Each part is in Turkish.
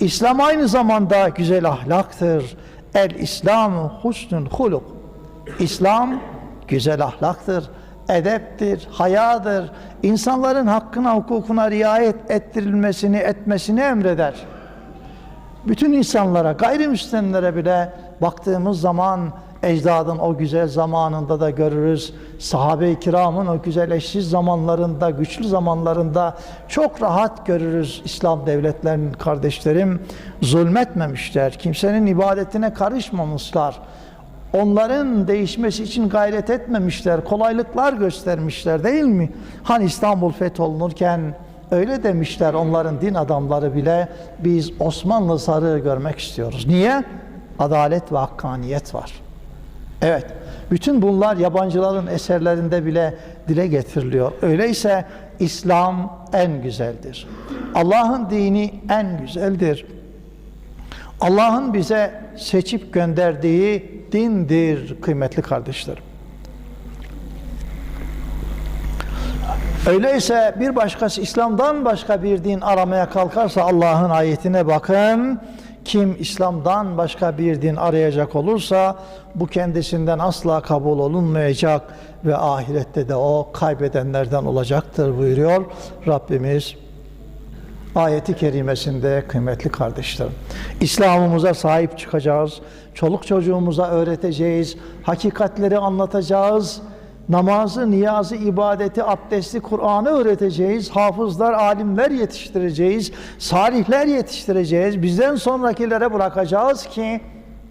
İslam aynı zamanda güzel ahlaktır. El İslamu husnul huluk. İslam güzel ahlaktır, edeptir, hayadır. İnsanların hakkına, hukukuna riayet ettirilmesini, etmesini emreder. Bütün insanlara, gayrimüslimlere bile baktığımız zaman ecdadın o güzel zamanında da görürüz. Sahabe-i kiramın o güzel eşsiz zamanlarında, güçlü zamanlarında çok rahat görürüz İslam devletlerinin kardeşlerim. Zulmetmemişler, kimsenin ibadetine karışmamışlar. Onların değişmesi için gayret etmemişler, kolaylıklar göstermişler değil mi? Hani İstanbul fetholunurken öyle demişler onların din adamları bile biz Osmanlı sarığı görmek istiyoruz. Niye? Adalet ve hakkaniyet var. Evet, bütün bunlar yabancıların eserlerinde bile dile getiriliyor. Öyleyse İslam en güzeldir. Allah'ın dini en güzeldir. Allah'ın bize seçip gönderdiği dindir kıymetli kardeşlerim. Öyleyse bir başkası İslam'dan başka bir din aramaya kalkarsa Allah'ın ayetine bakın. Kim İslam'dan başka bir din arayacak olursa bu kendisinden asla kabul olunmayacak ve ahirette de o kaybedenlerden olacaktır buyuruyor Rabbimiz ayeti kerimesinde kıymetli kardeşlerim. İslam'ımıza sahip çıkacağız. Çoluk çocuğumuza öğreteceğiz. Hakikatleri anlatacağız. Namazı, niyazı, ibadeti, abdesti, Kur'an'ı öğreteceğiz. Hafızlar, alimler yetiştireceğiz. Salihler yetiştireceğiz. Bizden sonrakilere bırakacağız ki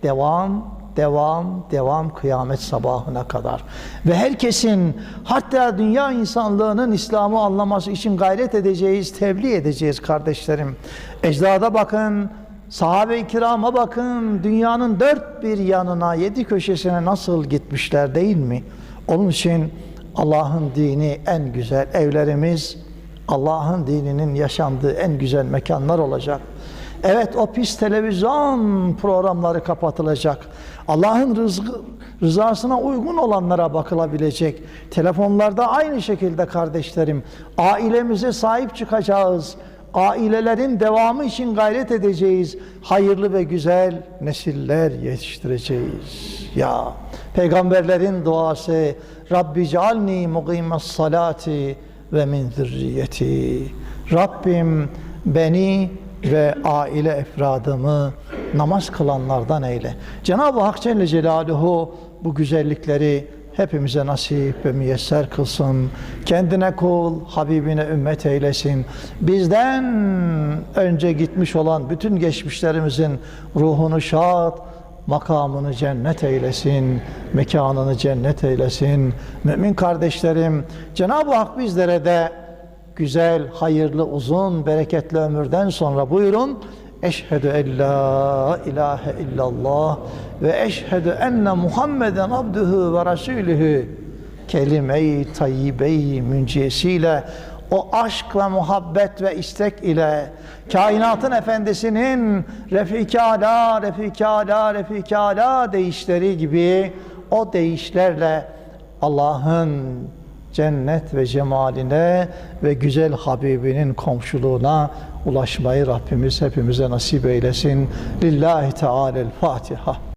devam, devam, devam kıyamet sabahına kadar. Ve herkesin hatta dünya insanlığının İslam'ı anlaması için gayret edeceğiz, tebliğ edeceğiz kardeşlerim. Ecdada bakın, sahabe-i kirama bakın, dünyanın dört bir yanına, yedi köşesine nasıl gitmişler değil mi? Onun için Allah'ın dini en güzel evlerimiz, Allah'ın dininin yaşandığı en güzel mekanlar olacak. Evet o pis televizyon programları kapatılacak. Allah'ın rızkı, rızasına uygun olanlara bakılabilecek. Telefonlarda aynı şekilde kardeşlerim ailemize sahip çıkacağız. Ailelerin devamı için gayret edeceğiz. Hayırlı ve güzel nesiller yetiştireceğiz. Ya peygamberlerin duası Rabbi cealni muqimes salati ve min zürriyeti. Rabbim beni ve aile efradımı namaz kılanlardan eyle. Cenab-ı Hak Celle Celaluhu bu güzellikleri hepimize nasip ve müyesser kılsın. Kendine kul, Habibine ümmet eylesin. Bizden önce gitmiş olan bütün geçmişlerimizin ruhunu şad, makamını cennet eylesin, mekanını cennet eylesin. Mümin kardeşlerim, Cenab-ı Hak bizlere de güzel, hayırlı, uzun, bereketli ömürden sonra buyurun. Eşhedü en la ilahe illallah ve eşhedü enne Muhammeden abduhu ve rasulühü kelime-i tayyibe-i müncesiyle o aşk ve muhabbet ve istek ile kainatın efendisinin refikala, refikala, refikala deyişleri gibi o deyişlerle Allah'ın cennet ve cemaline ve güzel Habibinin komşuluğuna ulaşmayı Rabbimiz hepimize nasip eylesin. Lillahi Teala'l Fatiha.